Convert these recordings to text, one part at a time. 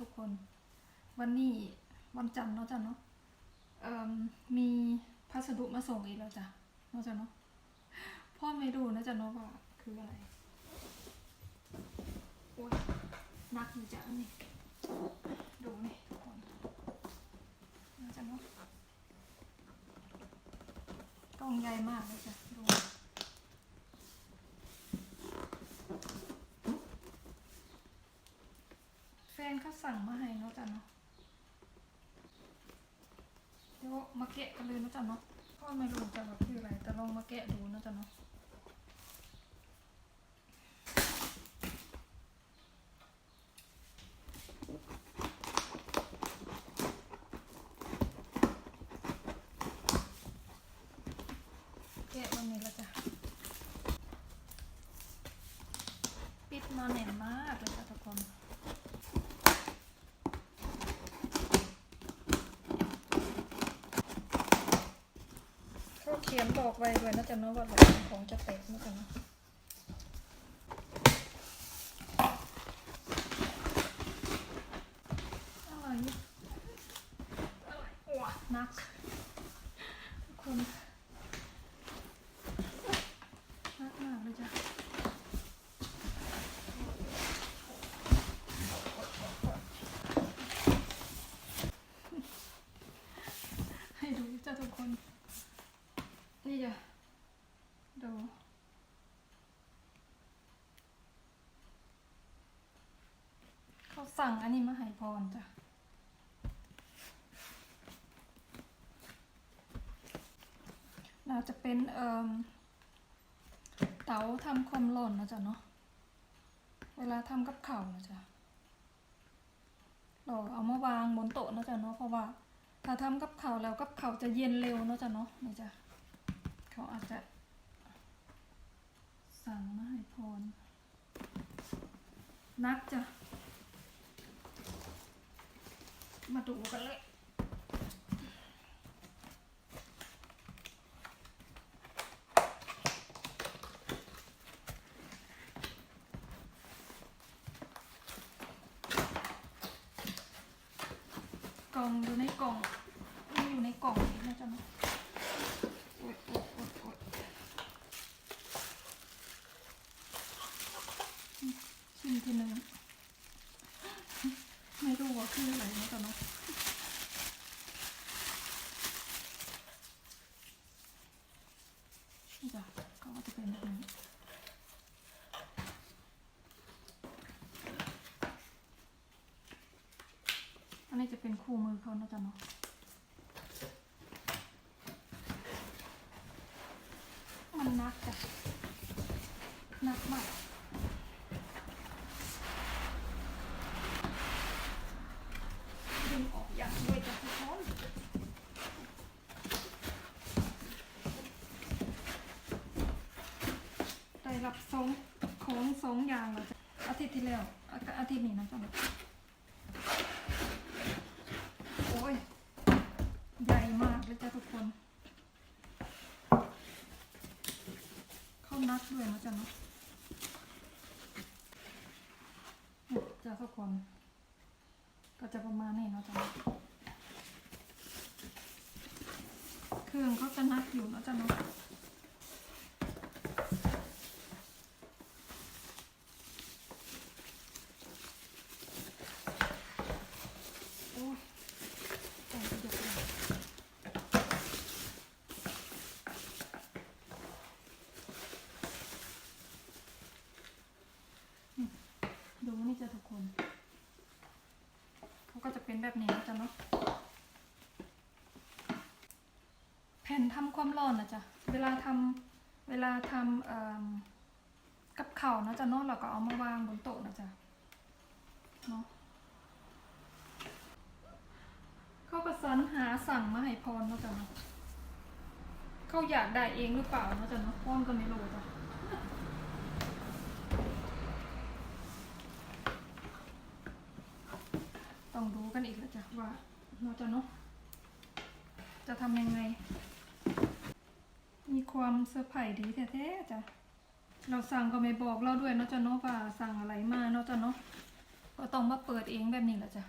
ทุกคน วันนี้วันจันทร์เนาะจ้ะเนาะมมีพัสดุมาส่งอีกแล้วจ้ะเนาะจ้ะเนาะพ่อไม่ดูนะจ้ะเนาะว่าคืออะไรโอ้ยนักอยู่จ้ะอันนี่ดูนี่ทุกคนเนาะจ้ะเนาะกล่องใหญ่มากเลยจ้ะดู แฟน เขาสั่งมาให้เนาะจ้ะเนาะเดี๋ยวมาแกะกันเลยเนาะจ้ะเนาะพ่อไม่รู้จ้ะว่าคืออะไร แต่ลองมาแกะดูเนาะจ้ะเนาะแกะวันนี้แล้วจ้ะปิดมาแน่นมากเลยจ้ะทุกคน เขาเขียนบอกไว้ด้วยนะจ๊ะเนาะว่าหลังของจะแตกนะจ๊ะเนาะอะไรอะไรว้านักคนนักมากเลยจ้ะให้ดูจ้ะทุกคน นี่จ้ะดูเขา สั่งอันนี้มาให้พรจ้ะน่าจะเป็นเอ่มเต๋าทำความร้อนนะจ๊ะเนาะ เวลาทำกับข้าวนะจ๊ะเราเอามาวางบนโต๊ะนะจ๊ะเนาะเพราะว่าถ้าทำกับข้าวแล้วกับข้าวจะเย็นเร็วนะจ๊ะเนาะนี่จ้ะเขาอาจจะ สั่งมาให้พรนักจ้ะ มาดูกันเลยกล่องอยู่ในกล่องมันอยู่ในกล่องนี้นะจ๊ะเนาะ โอ๊ยโอ๊ยโอ๊ยโอ๊ยชิมทีหนึ่ง ไม่รู้ว่าคืออะไรนะจ๊ะเนาะนี่จ้ะก็จะเป็นแบบนี้อันนี้จะเป็นคู่มือเขานะจ๊ะเนาะมันนักจ้ะนักมากดึงออกอย่างด้วยจ้ะทุกคน รับสองของสองอย่างแล้วจ้ะอาทิตย์ที่แล้วอาอาทิตย์นี้นะจ๊ะโอ้ยใหญ่มากเลยจ้ะทุกคน เข้านัดด้วยนะจ๊ะเนาะเนี่ยจะทุกคน ก็จะประมาณนี้เนาะจ๊ะเนาะเครื่องเขาจะนัดอยู่เนาะจ๊ะเนาะโอ้ยใจจะหยดเลย ดูนี่จะทุกคน เขาก็ จะเป็นแบบนี้นะจ๊ะเนาะแผ่นทำความร้อนนะจ๊ะเวลาทำเวลาทำกับข้านะจ๊ะเนาะเราก็เอามาวางบนโต๊ะนะจ๊ะเนาะเขาก็สรรหาสั่งมาให้พรนะจ๊ะเนาะเขาอยากได้เองหรือเปล่านะจ๊ะเนาะพรก็ไม่รู้จ้ะ ต้องรู้กันอีกแล้วจ้ะว่าเราจะเนาะจะทำยังไง มีความเซอร์ไพรส์ดีแท้ๆจ้ะเราสั่งก็ไม่บอกเราด้วยเนาะจ้ะเนาะว่าสั่งอะไรมาเนาะจ้ะเนาะพอต้องมาเปิดเองแบบนี้แหละจ้ะ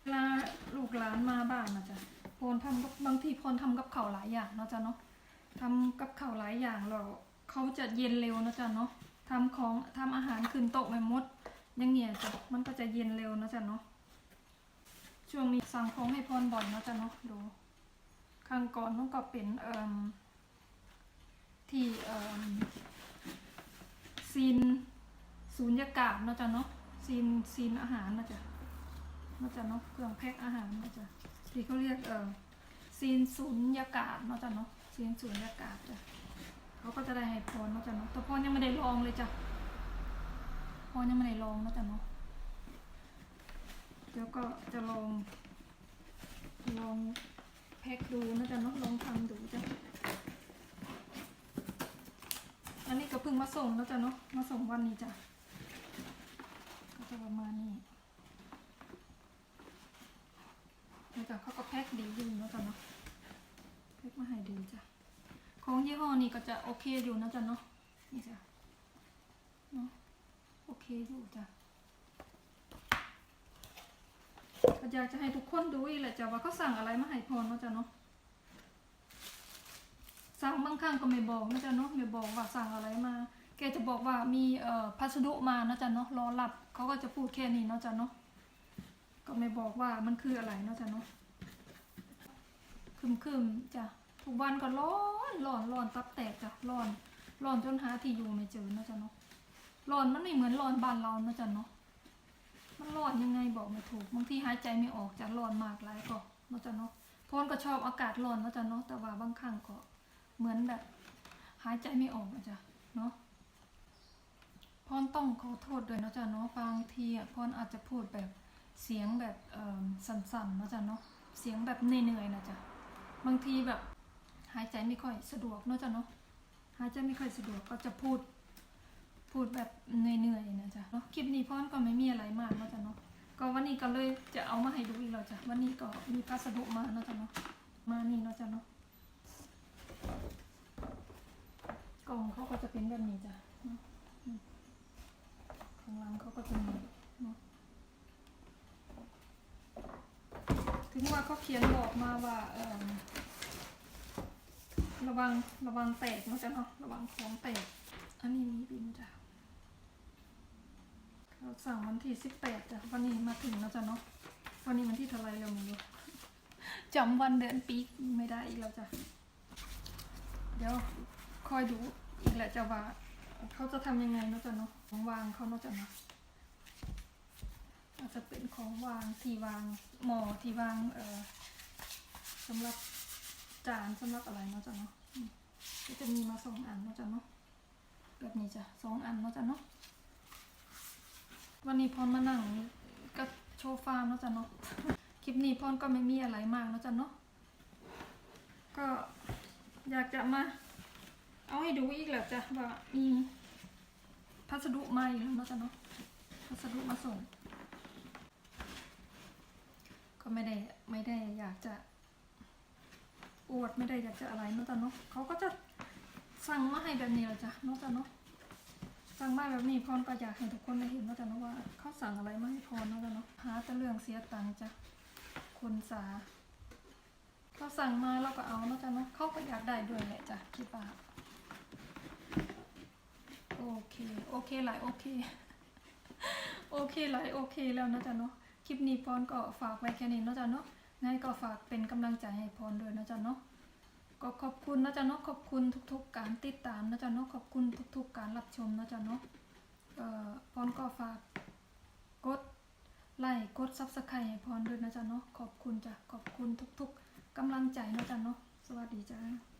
เวลาลูกหลานมาบ้านนะจ้ะพรทำกับบางทีพรทำกับเขาหลายอย่างเนาะจ้ะเนาะทำกับเขาหลายอย่างเราเขาจะเย็นเร็วนะจ้ะเนาะทำของทำอาหารขึ้นโต๊ะไม่หมดยังเงี้ยจ้ะมันก็จะเย็นเร็วนะจ้ะเนาะ ช่วงนี้สังของให้พรบ่อยเนาะจ้ะเนาะดูครั้งก่อนน้องก็เป็นเอ่มที่เอ่มซีนศูนยากาศเนาะจ๊ะเนาะซีนซีนอาหารนะจ๊ะเนาะจ๊ะเนาะเครื่องแพ็คอาหารนะจ๊ะที่เขาเรียกเออซีนศูนยากาศเนาะจ๊ะเนาะซีนศูนยากาศจ้ะเขาก็จะได้ให้พรเนาะจ๊ะเนาะแต่พรยังไม่ได้ลองเลยจ้ะพรยังไม่ได้ลองเนาะจ๊ะเนาะ เดี๋ยวก็จะลอง ลองแพ็คดูนะจ๊ะเนาะลองทำดูจ้ะอันนี้ก็เพิ่งมาส่งแล้วจ้ะเนาะมาส่งวันนี้จ้ะก็จะประมาณนี้แล้วจ้ะเขาก็แพ็คดีอยู่แล้วจ้ะเนาะแพ็คมาให้ดีจ้ะของยี่ห้อนี้ก็จะโอเคอยู่นะจ้ะเนาะนี่จ้ะเนาะโอเคอยู่จ้ะก็ อยากจะให้ทุกคนดูอีแหละจ้ะว่าเขาสั่งอะไรมาให้พรเนาะจ้ะเนาะสั่งบางครั้งก็ไม่บอกนะจ๊ะเนาะไม่บอกว่าสั่งอะไรมา แกจะบอกว่ามีเอ่อพัสดุมานะจ๊ะเนาะรอรับเขาก็จะพูดแค่นี้เนาะจ๊ะเนาะก็ไม่บอกว่ามันคืออะไรเนาะจ๊ะเนาะคึมคึมๆจ้ะทุกวันก็ร้อนร้อนร้อนตับแตกจ้ะร้อนร้อนจนหาที่อยู่ไม่เจอเนาะจ๊ะเนาะร้อนมันไม่เหมือนร้อนบ้านเราเนาะจ๊ะเนาะ มันร้อนยังไงบอกไม่ถูกบางทีหายใจไม่ออกจะร้อนมากหลายก็เนาะจ๊ะเนาะพราะก็ชอบอากาศร้อนเนาะจ๊ะเนาะแต่ว่าบางครั้งก็เหมือนแบบ หายใจไม่ออกอะจ้ะเนาะพรต้องขอโทษด้วยเนาะจ้ะเนาะบางทีอะพรอาจจะพูดแบบเสียงแบบสั่นๆเนาะจ้ะเนาะเสียงแบบเหนื่อยๆนะจ้ะบางทีแบบหายใจไม่ค่อยสะดวกเนาะจ้ะเนาะหายใจไม่ค่อยสะดวกก็จะพูด พูดแบบเหนื่อยๆนะจ๊ะเนาะคลิปนี้พรก็ไม่มีอะไรมากเนาะจ้ะเนาะก็วันนี้ก็เลยจะเอามาให้ดูอีกแล้วจ้ะวันนี้ก็มีพัสดุมาเนาะจ้ะเนาะมานี่เนาะจ้ะเนาะกล่องเขาก็จะเป็นแบบนี้จ้ะข้างหล่างเขาก็จะมีเนาะถึงว่าเขาเขียนบอกมาว่าเออระวังระวังแตกเนาะจ้ะเนาะระวังของแตกอันนี้มีบินจ้ะ เราสั่งวันที่สิบแปดจ้ะวันนี้มาถึงแล้วจ้ะเนาะวันนี้วันที่เท่าไรเราไม่รู้จำวันเดือนปีไม่ได้อีกแล้วจ้ะเดี๋ยวคอยดูอีกแหละจะว่าเขาจะทำยังไงเนาะจ๊ะเนาะของวางเขาเนาะจ๊ะเนาะอาจจะเป็นของวางที่วางหม้อที่วางเอ่อสำหรับจานสำหรับอะไรเนาะจ๊ะเนาะก็จะมีมาสองอันเนาะจ๊ะเนาะแบบนี้จ้ะสองอันเนาะจ๊ะเนาะ วันนี้พรมานั่งก็โชว์ฟาร์มเนาะจ๊ะเนาะ คลิปนี้พรก็ไม่มีอะไรมากเนาะจ๊ะเนาะ ก็อยากจะมา เอาให้ดูอีกแหละจ้ะว่ามีพัสดุมาอีกแล้วเนาะจ้ะเนาะ พัสดุมาส่ง ก็ไม่ได้ไม่ได้อยากจะอวดไม่ได้อยากจะอะไรเนาะจ้ะเนาะเขาก็จะสั่งมาให้แบบนี้แหละจ้ะเนาะจ้ะเนาะ สั่งมาแบบนี้พรก็อยากให้ทุกคนได้เห็นนาะจ้ะเนาะว่าเขาสั่งอะไรมาให้พรนาะจ้ะเนาะหาแต่เรื่องเสียตังค์จ้ะคนสาเขาสั่งมาเราก็เอานะจ้ะเนาะเขาก็อยากได้ด้วยแหละจ้ะคิดว่าโอเคโอเคหลายโอเคโอเคหลายโอเคแล้วนะจ๊ะเนาะคลิปนี้พรก็ฝากไว้แค่นี้นะจ๊ะเนาะงั้นก็ฝากเป็นกำลังใจให้พรด้วยนะจ๊ะเนาะ ก็ขอบคุณนะจ๊ะเนาะขอบคุณทุก ๆ การติดตามนะจ๊ะเนาะขอบคุณทุก ๆ การรับชมนะจ๊ะเนาะเอ่อพรก็ฝากกดไลค์กดซับสไครต์ให้พรด้วยนะจ๊ะเนาะขอบคุณจ้ะขอบคุณทุก ๆกำลังใจนะจ๊ะเนาะสวัสดีจ้า